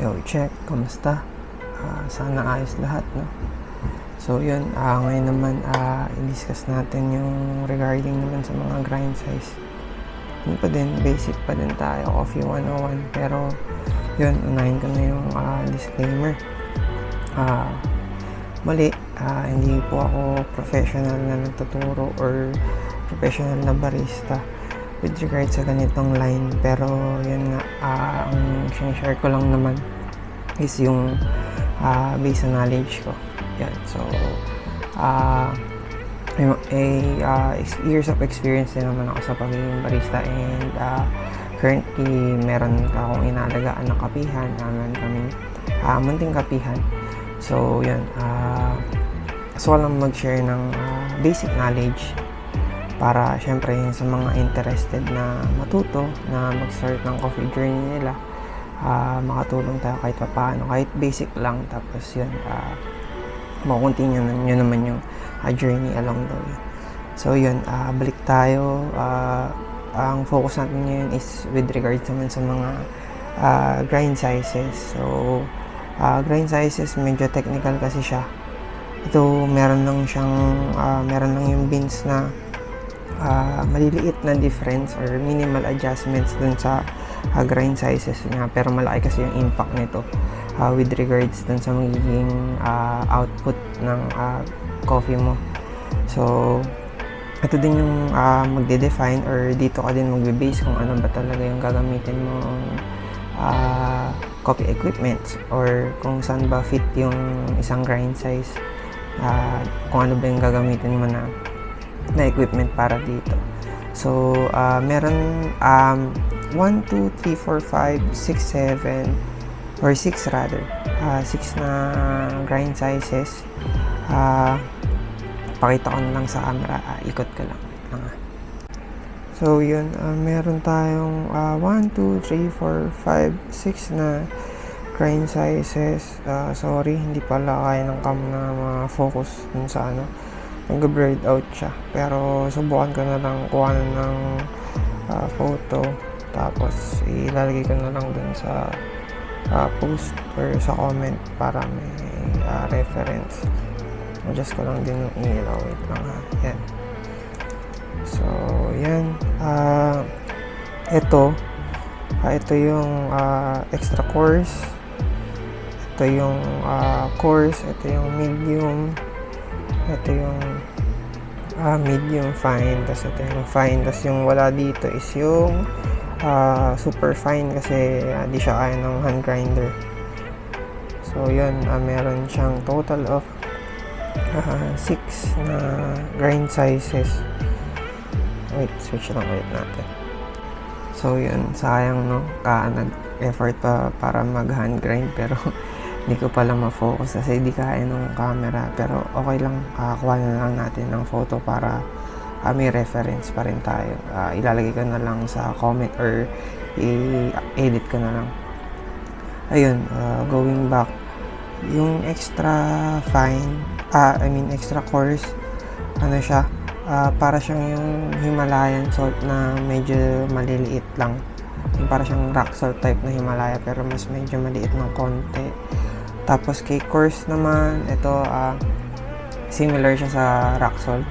Yo, check, kamusta? Ah, sana ayos lahat, no? So, yun, ah, ngayon naman, ah, i-discuss natin yung regarding naman sa mga grind size. Yun pa din, basic pa din tayo, Coffee 101. Pero, yun, unahin ko na yung ah, disclaimer. Ah, mali, ah, hindi po ako professional na nagtuturo or professional na barista with regard sa ganitong line. Pero, yun nga, ah, ang sinishare ko lang naman is yung ah, based knowledge ko. Yan. So, ah, yung ah, ex- years of experience din naman ako sa pagiging barista and ah, currently meron akong inalagaan na kapihan. Meron kaming ah, munting kapihan. So, yun. gusto ko lang mag-share ng ah, basic knowledge para syempre sa mga interested na matuto na mag-start ng coffee journey nila ah makatulong tayo kahit pa paano kahit basic lang. Tapos yun uh, makukontinue na nyo naman yung ah, journey along the way. So yun ah, balik tayo. Ah, ang focus natin ngayon is with regards naman sa mga ah, grind sizes. So ah, grind sizes medyo technical kasi siya. Ito meron lang siyang ah, meron lang yung beans na ah, maliliit na difference or minimal adjustments dun sa ah, grind sizes niya. Pero malaki kasi yung impact nito ah, with regards dun sa magiging ah, output ng ah, coffee mo. So ito din yung ah, magde-define or dito ka din magbe-base kung ano ba talaga yung gagamitin mo coffee equipment or kung saan ba fit yung isang grind size. Ah, kung ano ba yung gagamitin mo na na equipment para dito. So, ah, meron um, 1, 2, 3, 4, 5, 6, 7, or 6 rather. 6 na grind sizes. Ah, pakita ko na lang sa camera. Ah, ikot ko lang. Ah. So, yun. ah, meron tayong ah, 1, 2, 3, 4, 5, 6 na grind sizes. Ah, sorry, hindi pala kaya ng cam na ma-focus dun sa ano nag-blurred out siya. Pero subukan ko na lang kuha na ng ah, photo. Tapos ilalagay ko na lang dun sa ah, post or sa comment para may ah, reference. Adjust ko lang din yung ilaw. Wait lang ha. Yan. So, yan. Ah, ito. ah, ito yung ah, extra course. Ito yung ah, course. Ito yung medium ito yung ah, medium fine tapos ito yung fine tapos yung wala dito is yung ah, super fine kasi ah, di siya kaya ng hand grinder. So yun ah, meron siyang total of 6 na grind sizes. Wait switch lang ulit natin. So yun sayang no? Ka nag effort pa para mag hand grind pero hindi ko pala ma-focus kasi hindi kaya ng camera. Pero okay lang kakakuha na lang natin ng photo para ah, may reference pa rin tayo. Ah, ilalagay ko na lang sa comment or i-edit ko na lang. Ayun ah, going back. Yung extra fine ah, I mean extra coarse ano siya? Ah, para siyang yung Himalayan salt na medyo maliliit lang. Yung para siyang rock salt type na Himalaya pero mas medyo maliit ng konti tapos kay course naman, ito ah, similar siya sa salt.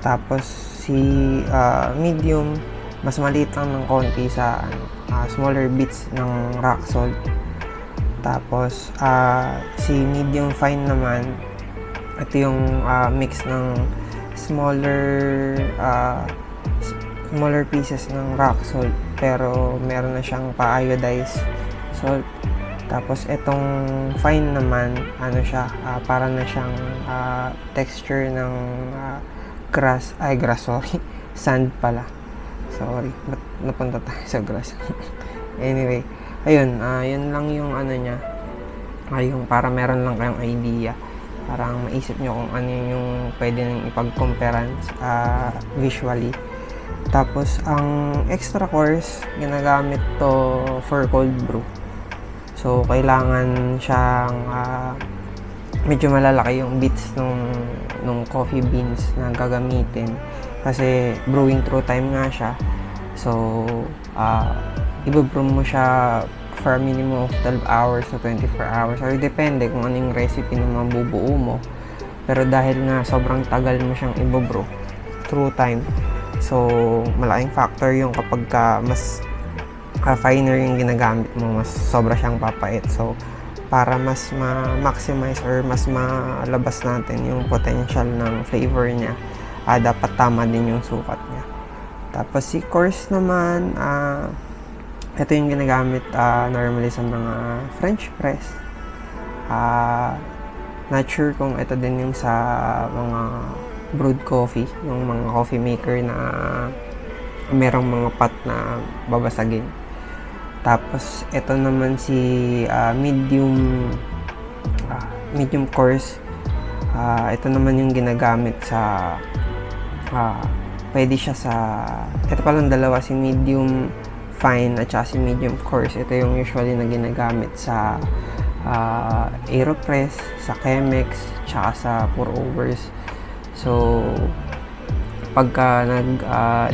Tapos si ah, medium, mas maliit lang ng konti sa ah, smaller bits ng salt. Tapos ah, si medium fine naman, ito yung ah, mix ng smaller s- smaller pieces ng rock salt pero meron na siyang pa-iodized salt tapos itong fine naman, ano siya, ah, para na siyang ah, texture ng ah, grass, ay grass, sorry, sand pala. Sorry, ba't napunta tayo sa grass? anyway, ayun, ah, yun lang yung ano niya, ah, yung para meron lang kayong idea. Parang maisip nyo kung ano yung pwede nang ipag-comparean ah, visually. Tapos, ang extra course, ginagamit to for cold brew. So, kailangan siyang ah, medyo malalaki yung bits nung, nung coffee beans na gagamitin. Kasi brewing through time nga siya. So, uh, ibabrew mo siya for a minimum of 12 hours to 24 hours or depende kung ano yung recipe na mabubuo mo. Pero dahil nga sobrang tagal mo siyang ibobrew through time, so malaking factor yung kapag ka mas uh, yung ginagamit mo, mas sobra siyang papait. So, para mas ma-maximize or mas malabas natin yung potential ng flavor niya, ah, dapat tama din yung sukat niya. Tapos si course naman, ah, ito yung ginagamit ah, normally sa mga French press. Ah, not sure kung ito din yung sa mga brewed coffee, yung mga coffee maker na merong mga pot na babasagin. Tapos ito naman si ah, medium ah, medium course. Ah, ito naman yung ginagamit sa ah, pwede siya sa ito palang dalawa si medium fine at saka si medium coarse. Ito yung usually na ginagamit sa ah, Aeropress, sa Chemex, tsaka sa pour overs. So, pagka nag ah,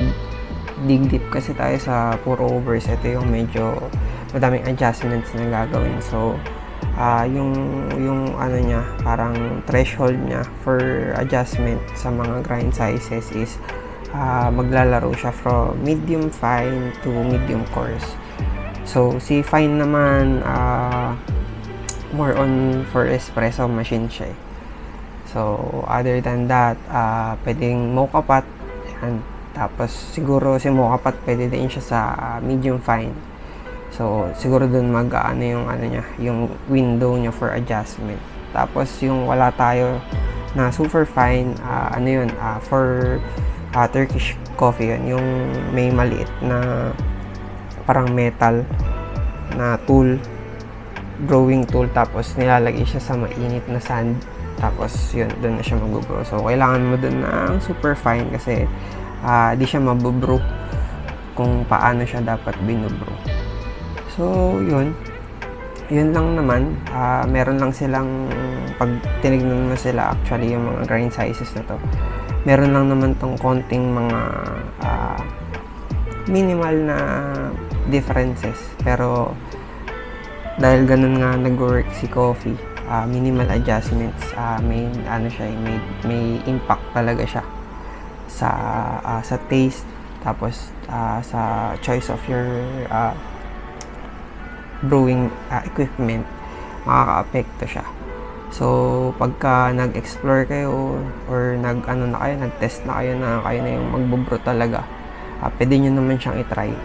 dig deep kasi tayo sa pour overs, ito yung medyo madaming adjustments na gagawin. So, ah yung yung ano niya, parang threshold niya for adjustment sa mga grind sizes is ah, maglalaro siya from medium fine to medium coarse. So, si fine naman ah, more on for espresso machine siya. eh. So, other than that, ah pwedeng mocha pot. Yan. Tapos, siguro si mocha pot pwede din siya sa ah, medium fine. So, siguro dun mag ano yung ano niya, yung window niya for adjustment. Tapos, yung wala tayo na super fine, ah, ano yun, ah, for ah, Turkish coffee yun, yung may maliit na parang metal na tool brewing tool tapos nilalagay siya sa mainit na sand tapos yun doon na siya mag-brew so kailangan mo doon ng super fine kasi ah, di siya mabubrew kung paano siya dapat binubrew so yun. Yun lang naman. Ah, meron lang silang pag tinignan mo sila actually yung mga grind sizes na to meron lang naman tong konting mga ah, minimal na differences. Pero dahil ganun nga nag-work si coffee ah, minimal adjustments ah, may ano siya eh, may may impact talaga siya sa ah, sa taste tapos ah, sa choice of your ah, brewing ah, equipment makaka-apekto siya. So pagka nag-explore kayo or nag ano na kayo nag-test na kayo na kayo na yung magbubrew talaga ah, pwede nyo naman siyang itry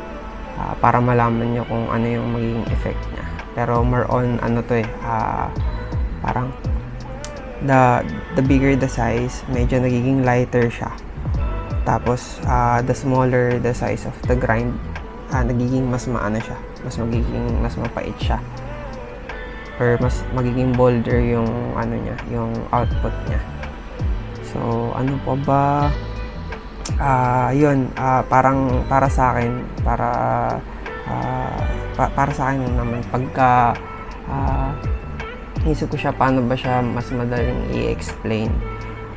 ah, para malaman nyo kung ano yung magiging effect niya. Pero more on ano to eh ah, parang the the bigger the size medyo nagiging lighter siya tapos ah, the smaller the size of the grind ah, nagiging mas maano siya mas magiging mas mapait siya. Or mas magiging bolder yung ano niya yung output niya. So ano pa ba? Ah yun ah, parang para sa akin para ah, pa- para sa akin naman pagka ah, isip ko siya paano ba siya mas madaling i-explain.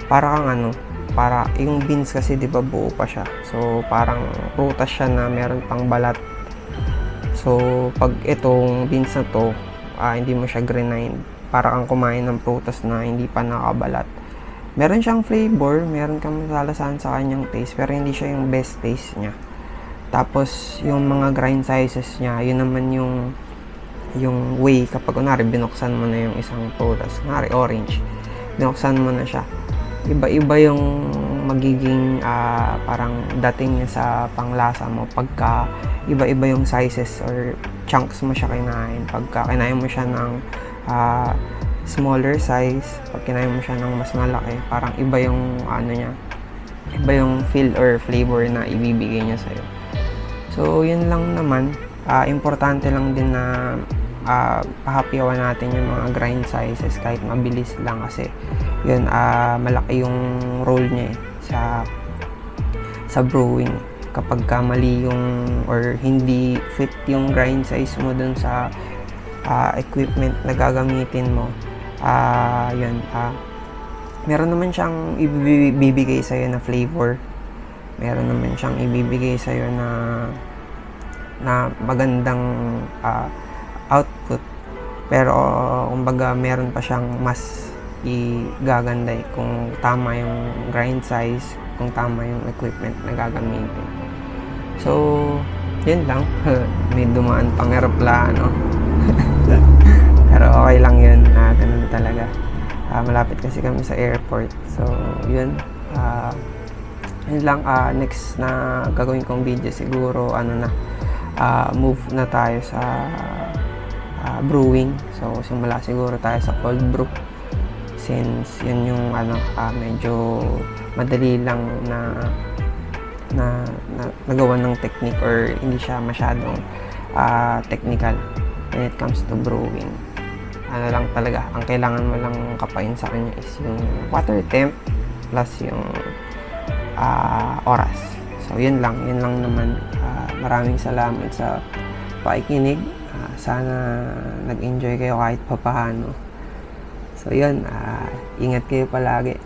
Para kang ano para yung beans kasi di ba buo pa siya. So parang prutas siya na meron pang balat. So pag itong beans na to ah, hindi mo siya grind. Para kang kumain ng prutas na hindi pa nakabalat meron siyang flavor meron kang masalasahan sa kanyang taste pero hindi siya yung best taste niya. Tapos yung mga grind sizes niya yun naman yung yung way kapag kunwari binuksan mo na yung isang prutas. Kunwari orange. Binuksan mo na siya iba-iba yung magiging ah, parang dating sa panglasa mo pagka iba-iba yung sizes or chunks mo siya kinain. Pagka kinain mo siya ng ah, smaller size pag kinain mo siya ng mas malaki parang iba yung ano niya iba yung feel or flavor na ibibigay niya sa'yo. So yun lang naman. Ah, importante lang din na ah, pahapyawan natin yung mga grind sizes kahit mabilis lang kasi yun ah, malaki yung role niya eh, sa sa brewing. Kapag ka mali yung or hindi fit yung grind size mo dun sa ah, equipment na gagamitin mo ah yun ah meron naman siyang ibibigay sa'yo na flavor. Meron naman siyang ibibigay sa'yo na na magandang ah, Pero, kumbaga, meron pa siyang mas igaganday kung tama yung grind size, kung tama yung equipment na gagamitin. So, yun lang. May dumaan pang aeroplano. Pero okay lang yun. Ah, ganun talaga. Ah, malapit kasi kami sa airport. So, yun. Ah, yun lang. Ah, next na gagawin kong video siguro, ano na, ah, move na tayo sa ah, brewing. So, simula siguro tayo sa cold brew. Since yun yung ano, ah, medyo madali lang na na, na nagawa ng technique or hindi siya masyadong ah, technical when it comes to brewing. Ano lang talaga, ang kailangan mo lang kapain sa kanya is yung water temp plus yung ah, oras. So, yun lang. Yun lang naman. Ah, maraming salamat sa pakikinig. Ah, sana nag-enjoy kayo kahit papaano. So, yun. ah, ingat kayo palagi.